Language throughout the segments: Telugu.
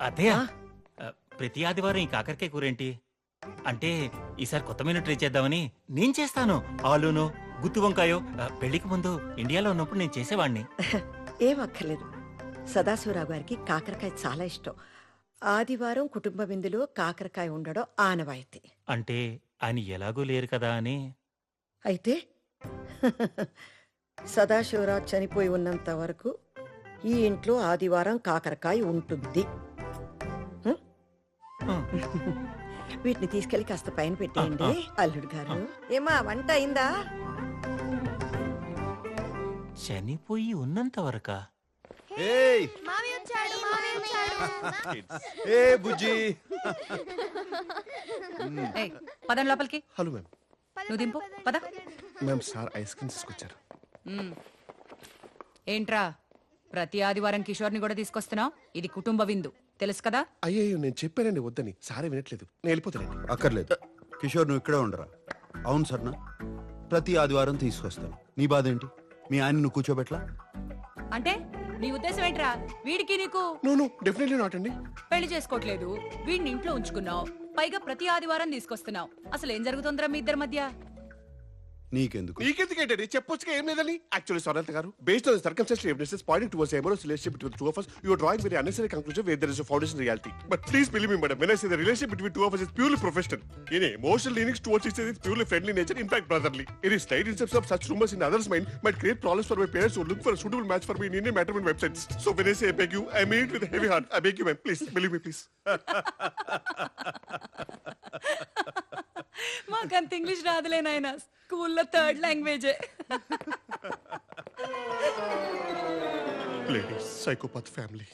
అదే ప్రతి ఆదివారం ఈ కాకరకాయ కూరేంటి? అంటే ఈసారి కొత్త మెనూ ట్రై చేద్దామని నేను చేస్తాను. ఆలూను గుత్తి వంకాయో పెళ్ళికి ముందు ఇండియాలో ఉన్నప్పుడు నేను చేసేవాడిని ఏం అక్కర్లేదు. సదాశివరావు గారికి కాకరకాయ చాలా ఇష్టం. ఆదివారం కుటుంబ విందులో కాకరకాయ ఉండడం ఆనవాయితీ. అంటే ఆయన ఎలాగూ లేరు కదా అని. అయితే సదాశివరావు చనిపోయి ఉన్నంత వరకు ఈ ఇంట్లో ఆదివారం కాకరకాయ ఉంటుంది. వీటిని తీసుకెళ్ళి కాస్త పైన పెట్టేయండి అల్లుడు గారు. ఏమా వంట అయిందా? చనిపోయి ఉన్నంత వరకా? ఏయ్! ఏ బుజ్జి. పదండి లోపలికి. హలో మ్యామ్ నువ్వు దింపు పద. మ్యామ్ సార్ ఐస్ క్రీమ్ తీసుకొచ్చారు. ఏంట్రా? ప్రతి ఆదివారం కిషోర్ని కూడా తీసుకొస్తున్నావు? ఇది కుటుంబ విందు. తెలుసు కదా? అయ్యయ్యో నేను చెప్పానండి వద్దని. సారే వినట్లేదు. నేను వెళ్ళిపోతానండి అక్కర్లేదు. కిషోర్ నువ్వు ఇక్కడే ఉండరా? అవును సర్నా. ప్రతి ఆదివారం తీసుకొస్తాను. నీ బాధ ఏంటి? మీ ఆయన నువ్వు కూర్చోబెట్లా అంటే నీ ఉద్దేశం ఏంట్రా? వీడికి నీకు నో నో డెఫినెట్లీ నాట్ అండి. పెళ్ళి చేసుకోవట్లేదు. వీడిని ఇంట్లో ఉంచుకున్నావు. పైగా ప్రతి ఆదివారం తీసుకొస్తున్నావు. అసలు ఏం జరుగుతుందిరా మీ ఇద్దరి మధ్య? నీకెందుకు మీకెందుకు ఏంటండి చెప్పొచ్చుగా ఏం లేదని యాక్చువల్లీ సొరంత గారు based on circumstantial evidences point towards amorous relationship between two of us you are drawing very unnecessary conclusion where there is a foundation reality but please believe me madam when i say the relationship between two of us is purely professional in emotional leanings towards each other is purely friendly nature in fact brotherly any slight instance of such rumors in others mind might create problems for my parents who look for a suitable match for me in Indian matrimony websites so when i say i beg you i mean it with a heavy heart i beg you ma'am please believe me please మాకంత ఇంగ్లీష్ రాదులే నాయన స్కూల్లో థర్డ్ లాంగ్వేజే. Ladies psychopath family.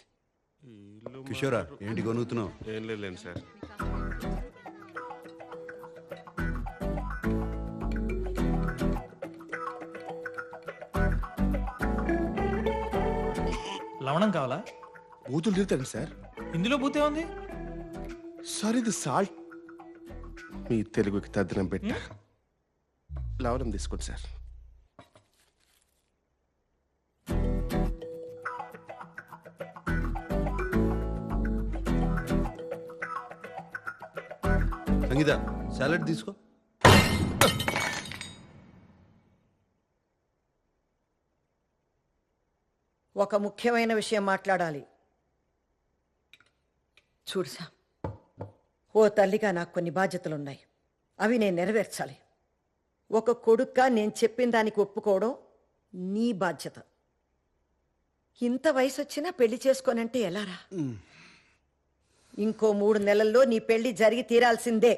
కిషోరా ఏంటి కొనుగుతున్నావు ఏం లేదు సార్. లవణం కావాలా? బూతులు తిరుగుతాను సార్. ఇందులో బూతే ఉంది? సార్ ఇది సాల్ట్. మీ తెలుగుకి తద్దనం పెట్ట. లవణం తీసుకోండి సార్ సంగీత సాలడ్ తీసుకో. ఒక ముఖ్యమైన విషయం మాట్లాడాలి. చూడు సామ్ ఓ తల్లిగా నాకు కొన్ని బాధ్యతలున్నాయి. అవి నేను నెరవేర్చాలి. ఒక కొడుక్గా నేను చెప్పిన దానికి ఒప్పుకోవడం నీ బాధ్యత. ఇంత వయసు వచ్చినా పెళ్ళి చేసుకోనంటే ఎలారా? ఇంకో మూడు నెలల్లో నీ పెళ్ళి జరిగి తీరాల్సిందే.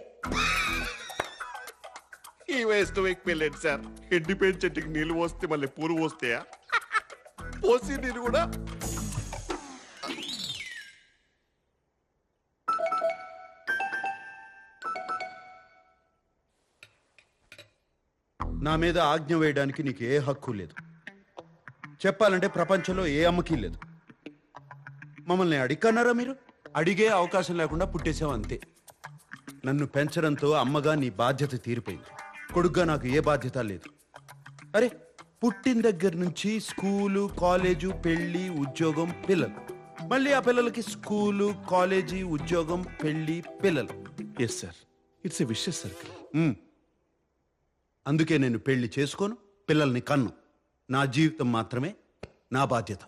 ఈ వయసులో మీకు పెళ్ళండి సార్? ఎండిపోయిన చెట్టుకి నీళ్ళు పోస్తే మళ్ళీ పూలు పోస్తాయా? పోసి నీళ్ళు కూడా నా మీద ఆజ్ఞ వేయడానికి నీకు ఏ హక్కు లేదు. చెప్పాలంటే ప్రపంచంలో ఏ అమ్మకి లేదు. మమ్మల్ని అడిగన్నారా మీరు? అడిగే అవకాశం లేకుండా పుట్టేసావు అంతే. నన్ను పెంచడంతో అమ్మగా నీ బాధ్యత తీరిపోయింది. కొడుగ్గా నాకు ఏ బాధ్యత లేదు. అరే పుట్టిన దగ్గర నుంచి స్కూలు కాలేజు పెళ్ళి ఉద్యోగం పిల్లలు. మళ్ళీ ఆ పిల్లలకి స్కూలు కాలేజీ ఉద్యోగం పెళ్ళి పిల్లలు. Yes sir it's a vicious circle. అందుకే నేను పెళ్ళి చేసుకోను పిల్లల్ని కన్ను. నా జీవితం మాత్రమే నా బాధ్యత.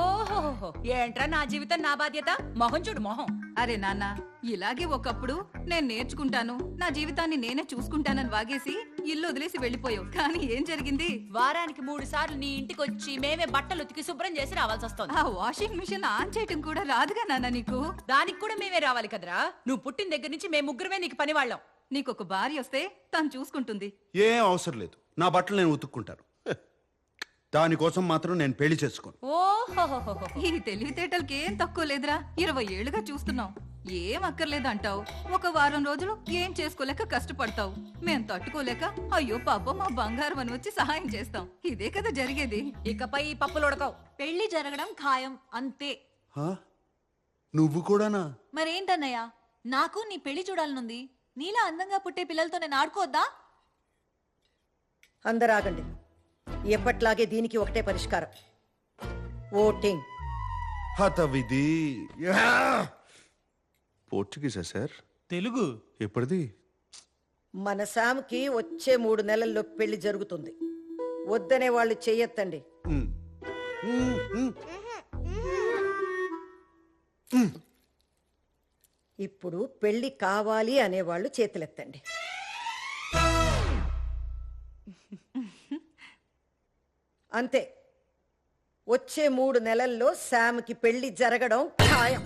ఓహోహో ఏంట్రా నా జీవితం నా బాధ్యత? మొహం చూడు మొహం. అరే నాన్న ఇలాగే ఒకప్పుడు నేను నేర్చుకుంటాను నా జీవితాన్ని నేనే చూసుకుంటానని వాగేసి ఇల్లు వదిలేసి వెళ్ళిపోయావు. కానీ ఏం జరిగింది? వారానికి మూడు సార్లు నీ ఇంటికి వచ్చి మేమే బట్టలు ఉతికి శుభ్రం చేసి రావాల్సి వస్తుంది. ఆ వాషింగ్ మిషన్ ఆన్ చేయటం కూడా రాదుగా నాన్న నీకు? దానికి కూడా మేమే రావాలి కదరా. నువ్వు పుట్టిన దగ్గర నుంచి మేము ముగ్గురమే నీకు పని వాళ్ళం నీకు ఒక భార్య వస్తే తను చూసుకుంటుంది. ఏం అవసరం లేదు. నా బట్టలు నేను ఉతుక్కుంటాను. దానికోసం మాత్రం నేను పెళ్ళి చేసుకోను. ఓహోహోహో ఈ తెలివితేటలకి ఏం తక్కువ లేదురా. ఇరవై ఏళ్ళుగా చూస్తున్నాం. ఏం అక్కర్లేదు అంటావు. ఒక వారం రోజులు ఏం చేసుకోలేక కష్టపడతావు. మేం తట్టుకోలేక అయ్యో పాపం మా బంగారం అని వచ్చి సహాయం చేస్తాం. ఇదే కదా జరిగేది. ఇకపై ఈ పప్పులు ఉడకవు. పెళ్ళి జరగడం ఖాయం అంతే. హా? నువ్వు కూడానా? మరేంటన్నయ్య? నాకు నీ పెళ్ళి చూడాలనుంది. నీలా అందంగా పుట్టే పిల్లలతో నేను ఆడుకోవద్దా? అందరూ ఆగండి ఎప్పట్లాగే దీనికి ఒకటే పరిష్కారం. ఓటింగ్. హతవిధి. పోర్చుగీసా సార్? తెలుగు. ఎప్పటిది? మన శామ్కి వచ్చే మూడు నెలల్లో పెళ్ళి జరుగుతుంది. వద్దనే వాళ్ళు చెయ్యొద్దండి. ఇప్పుడు పెళ్ళి కావాలి అనేవాళ్ళు చేతులెత్తండి. అంతే. వచ్చే మూడు నెలల్లో శామ్కి పెళ్ళి జరగడం ఖాయం.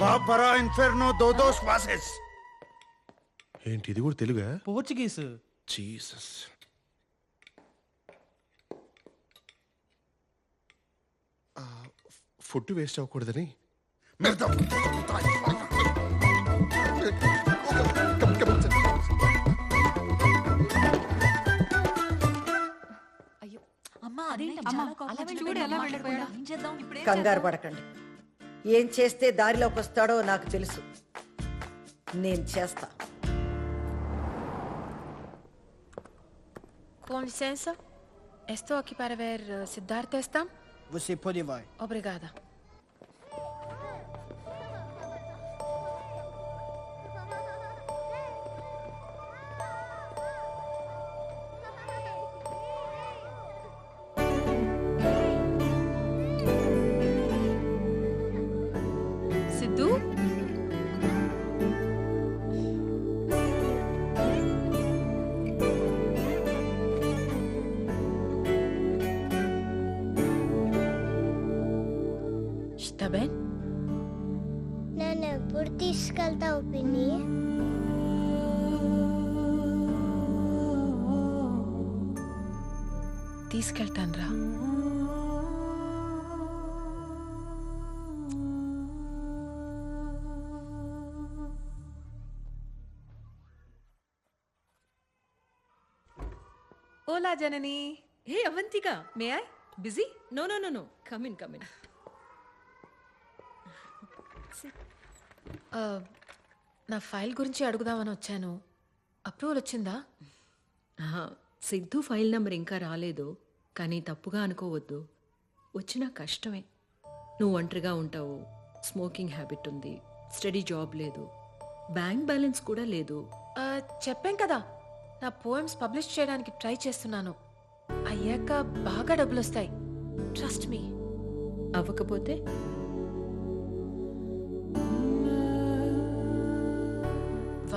బాబరా ఇన్ఫెర్నో దోదోస్ పాసెస్ ఏంటి ఇది కూడా తెలుగా? పోర్చుగీస్ జీసస్ ఫుడ్ వేస్ట్ అవ్వకూడదని ఇప్పుడేం కంగారు పడకండి. ఏం చేస్తే దారిలోకి వస్తాడో నాకు తెలుసు. నేను చేస్తా. Com licença, estou aqui para ver Siddhartha Estam. Você pode vai. Obrigada. Está bem? నన్ను ఎప్పుడు తీసుకెళ్తావు పిన్ని తీసుకెళ్తాను రా Hola, Janani. Hey, Avantika. May I? Busy? No, no, no, no. Come in, come in. నా ఫైల్ గురించి అడుగుదామని వచ్చాను. అప్రూవల్ వచ్చిందా? సిద్ధు ఫైల్ నంబర్ ఇంకా రాలేదు. కానీ తప్పుగా అనుకోవద్దు. వచ్చినా కష్టమే. నువ్వు ఒంటరిగా ఉంటావు. స్మోకింగ్ హ్యాబిట్ ఉంది. స్టడీ జాబ్ లేదు. బ్యాంక్ బ్యాలెన్స్ కూడా లేదు. చెప్పాం కదా. నా పోయమ్స్ పబ్లిష్ చేయడానికి ట్రై చేస్తున్నాను. అయ్యాక బాగా డబ్బులు వస్తాయి ట్రస్ట్ మీ అవ్వకపోతే?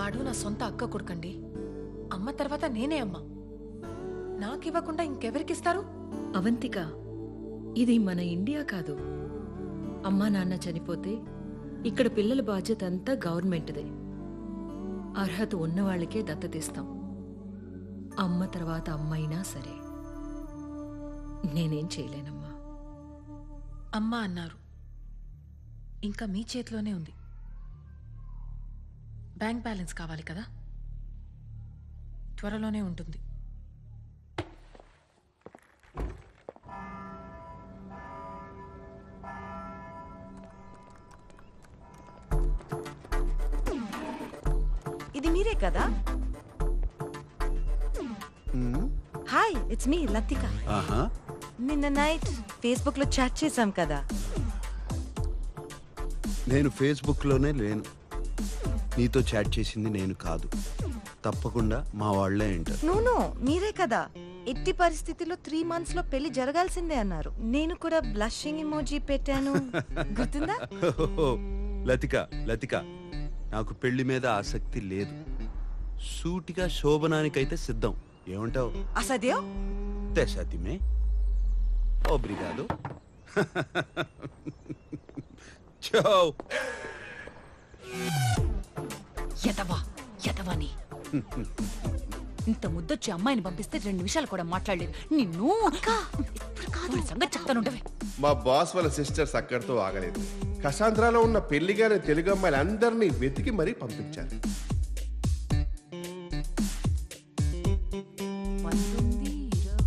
వాడు నా సొంత అక్క కొడుకండి. అమ్మ తర్వాత నేనే అమ్మ. నాకు ఇవ్వకుండా ఇంకెవరికిస్తారు? అవంతిక ఇది మన ఇండియా కాదు. అమ్మా నాన్న చనిపోతే ఇక్కడ పిల్లల బాధ్యత అంతా గవర్నమెంట్దే. అర్హత ఉన్న వాళ్ళకే దత్తతిస్తాం అమ్మ తర్వాత అమ్మైనా సరే. నేనేం చేయలేనమ్మా. అమ్మ అన్నారు. ఇంకా మీ చేతిలోనే ఉంది. బ్యాంక్ బ్యాలెన్స్ కావాలి కదా? త్వరలోనే ఉంటుంది. ఇది మీరే కదా? Hi it's me Latika. నిన్న నైట్ ఫేస్బుక్లో చాట్ చేశాం కదా? నేను ఫేస్బుక్లోనే లేను. నీతో చాట్ చేసింది నేను కాదు. తప్పకుండా మా వాళ్ళే వింటారు నో నో మీరే కదా. ఎట్టి పరిస్థితిలో త్రీ మంత్స్లో పెళ్ళి జరగాల్సిందే అన్నారు. నేను కూడా బ్లషింగ్ ఇమోజీ పెట్టాను. గుర్తుందా? లతిక లతిక నాకు పెళ్ళి మీద ఆసక్తి లేదు. సూటిగా శోభనానికైతే సిద్ధం. ఏమంటావు? అసద్యో తెసతిమే. ఓబ్రిగాదు. చో ఎదవా ఎదవని ఇంత ముద్దొచ్చి అమ్మాయిని పంపిస్తే రెండు నిమిషాలు కూడా మాట్లాడలేదు. నిన్ను ఇప్పుడు కాదు. సంగతి చెప్తానుండవే మా బాస్ వాళ్ళ సిస్టర్స్ అక్కడితో ఆగలేదు. కసాంధ్రాలో ఉన్న పెళ్ళిగానే తెలుగు అమ్మాయిలు అందరినీ వెతికి మరీ పంపించారు.